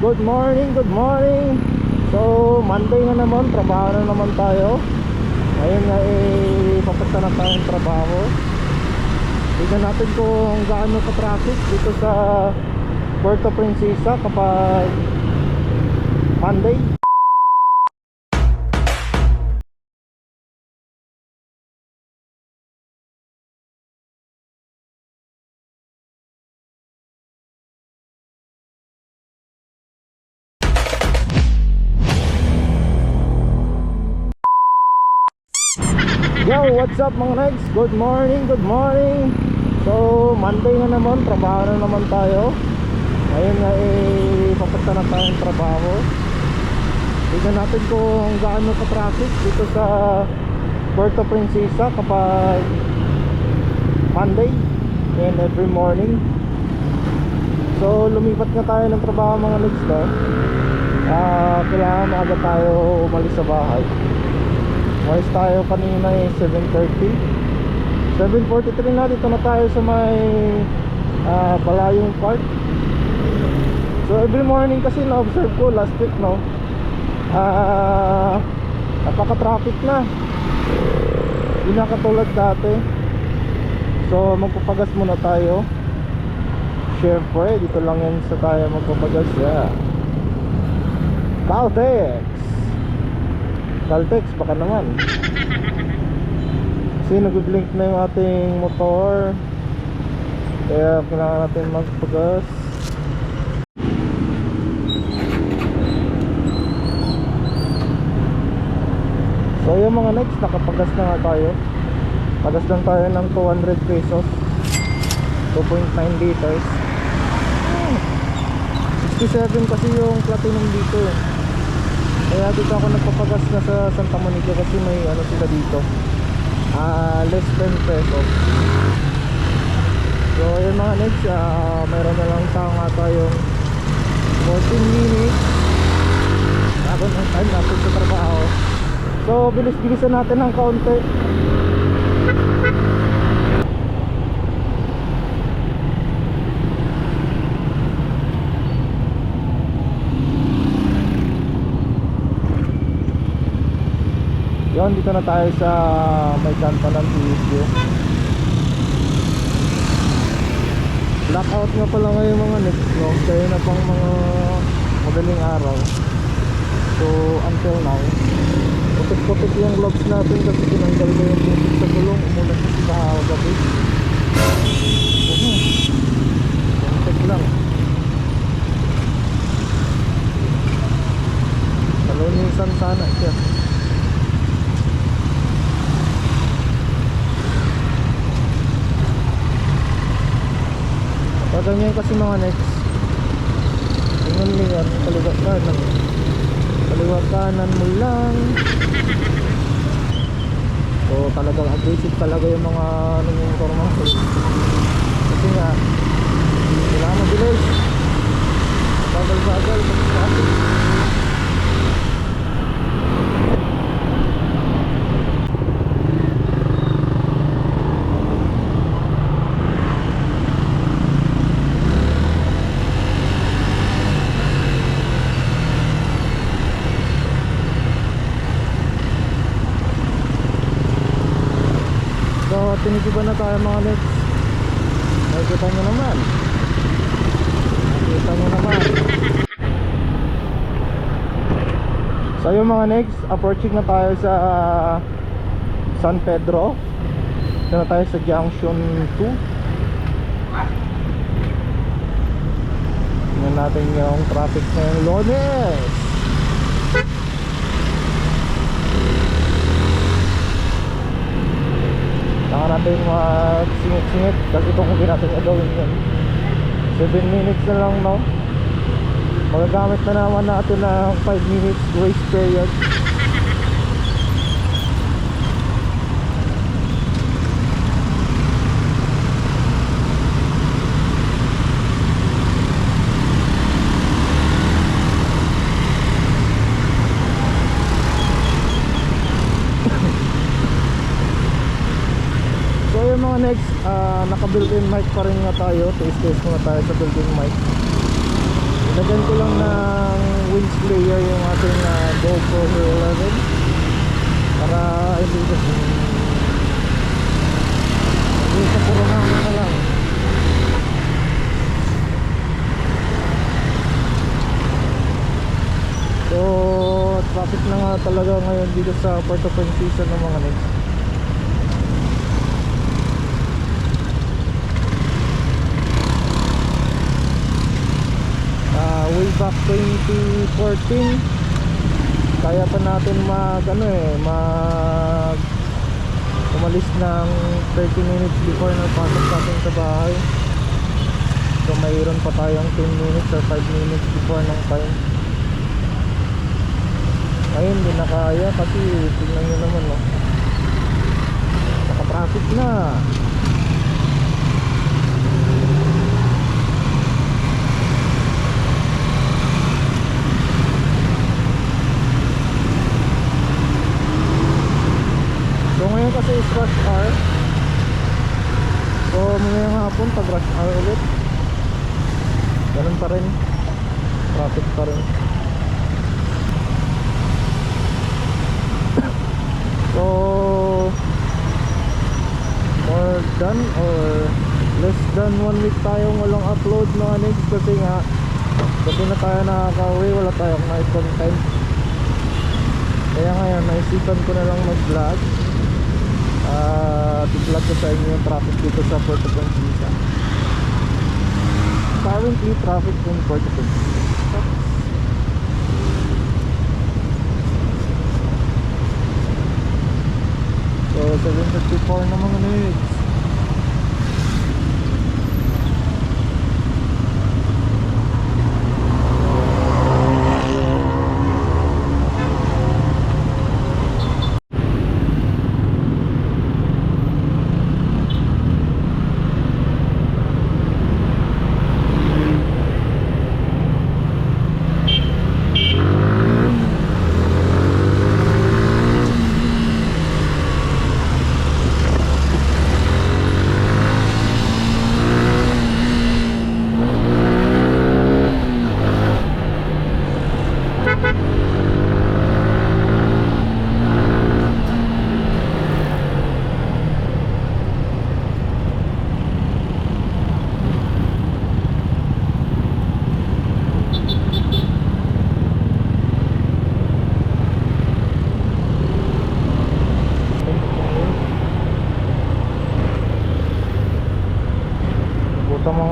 good morning, good morning. So, Monday na naman, trabaho na naman tayo. Ngayon nga eh, papunta na tayong trabaho. Tignan natin kung gaano ka-traffic dito sa Puerto Princesa kapag Monday Yo, what's up mga nights? Good morning, good morning. So, Monday na naman, trabaho na naman tayo. Ngayon nga eh, papunta na tayong trabaho. Tignan natin kung gaano ka-traffic dito sa Puerto Princesa kapag Monday and every morning. So, lumipat nga tayo ng trabaho mga nights no? Ah, kailangan maaga tayo umalis sa bahay Umalis tayo kanina eh 7.30 7.43 na dito na tayo sa may ah, Balayong Park. So every morning kasi na-observe ko last week no? Ah Napaka-traffic na. Hindi katulad dati. So magpapagas muna tayo. Siyempre dito lang yan sa tayo magpapagas yeah. Caltex Caltex baka naman. Kasi nag-blink na yung ating motor. Kaya kailangan natin magpagas. So yung mga next nakapagas na nga tayo. Pagas lang tayo ng 200 pesos. 2.9 liters. Hmm. 67 kasi yung platinum dito. eh kaya dito ako nagpapagas na sa Santa Monica kasi may ano sila dito. Ah less than pesos so yun mga next ah meron na lang tao nga tayong 14 minutes. Bago ng time natin sa trabaho. So bilis-bilisan natin ng kaunti Yon, dito na tayo sa may kanto ng TSU. Blackout nga pala ngayon mga next no. Kaya na pang mga madaling araw. So until now, putik-putik yung gloves natin kasi tinanggal ko yung putik sa gulong. Umulan kasi kahagabi. Uh, putik lang. Salunisan sana siya. Ganyan kasi mga next Lingon-lingon Kaliwa kanan. Kaliwa kanan mo lang. So talagang aggressive talaga yung mga Nangyungkor mga Kasi nga Kailangan mabilis Bagal-bagal. Traffic So tinigiban na tayo mga next Nakikita nyo naman. Nakikita nyo naman. So yung mga next Approaching na tayo sa San Pedro. Ito na tayo sa Junction 2 Tingnan natin yung traffic ngayong lunes natin mag-singit-singit kasi kung hindi natin gagawin yun. 7 minutes na lang no? Magagamit na naman natin ng 5 minutes grace period So yung mga next, uh, naka built-in mic pa rin nga tayo. Taste test muna tayo sa built-in mic. Lagyan ko lang ng winch player yung ating uh, GoPro Hero 11 para hindi ko hindi sa puro namin na lang so traffic na nga talaga ngayon dito sa Puerto Princesa ng mga next back 2014 kaya pa natin mag ano eh mag umalis ng 30 minutes before na pasok natin sa bahay. So mayroon pa tayong 10 minutes or 5 minutes before ng time. Ngayon hindi na kaya kasi tingnan nyo naman no? Naka traffic na So ngayon kasi is rush hour. So mamayang hapon pag rush hour ulit. Ganun pa rin. Traffic pa rin. So More than or Less than one week tayong walang upload mga next Kasi nga Gabi na tayo nakaka-uwi Wala tayong night content Kaya ngayon naisipan ko na lang mag-vlog uh, i-vlog ko sa inyo yung traffic dito sa Puerto Princesa. Currently traffic in Puerto Princesa. So 754 na mga minutes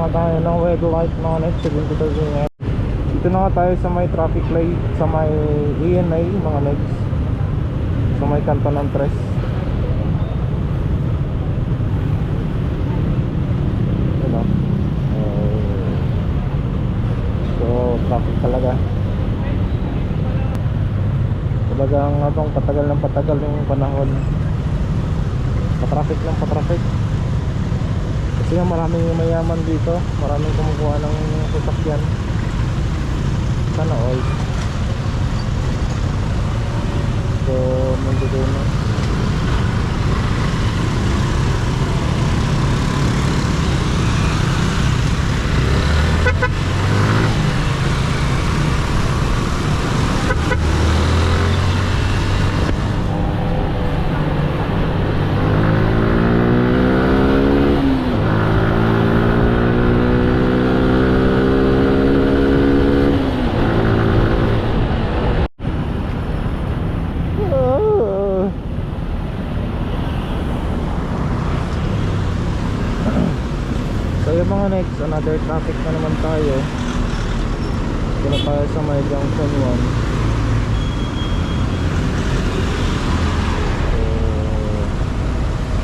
Mga tayo ng red light mga next 72 ngayon. Dito na tayo sa may traffic light sa may ENA mga next. Sa may kanto ng Tres. Yun o. Eh, So traffic talaga. Talagang atong patagal ng patagal yung panahon. Patraffic lang patraffic. Kasi nga maraming mayaman dito. Maraming kumukuha ng sasakyan. Sana all. So nandito na Ah. So yung mga next, another traffic na naman tayo. Dito na tayo sa may junction 1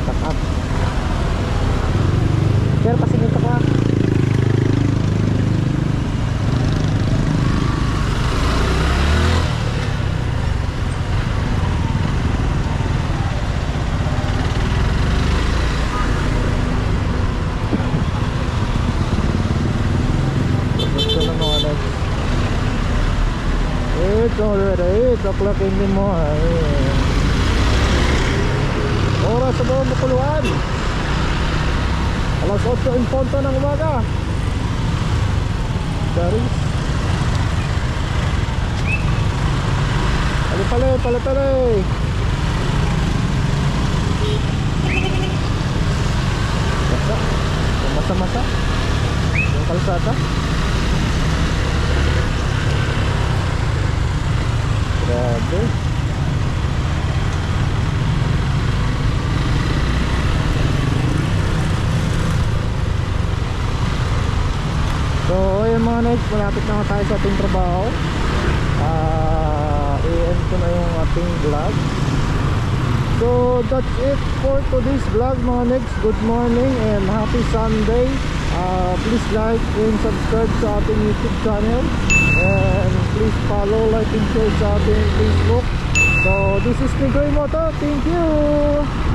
So Cut o'clock in the morning. Oras sa bawang makuluan. Alas 8 in punto ng umaga. Paris Palipale, ano palipale eh. Masa? Masa-masa Yung kalsata malapit na tayo sa ating trabaho. Ah, i-end ko na yung ating vlog. So, that's it for today's vlog mga next. Good morning and happy Sunday. Ah, please like and subscribe sa ating YouTube channel. And please follow, like, and share sa ating Facebook. So, this is Nigoy Moto. Thank you!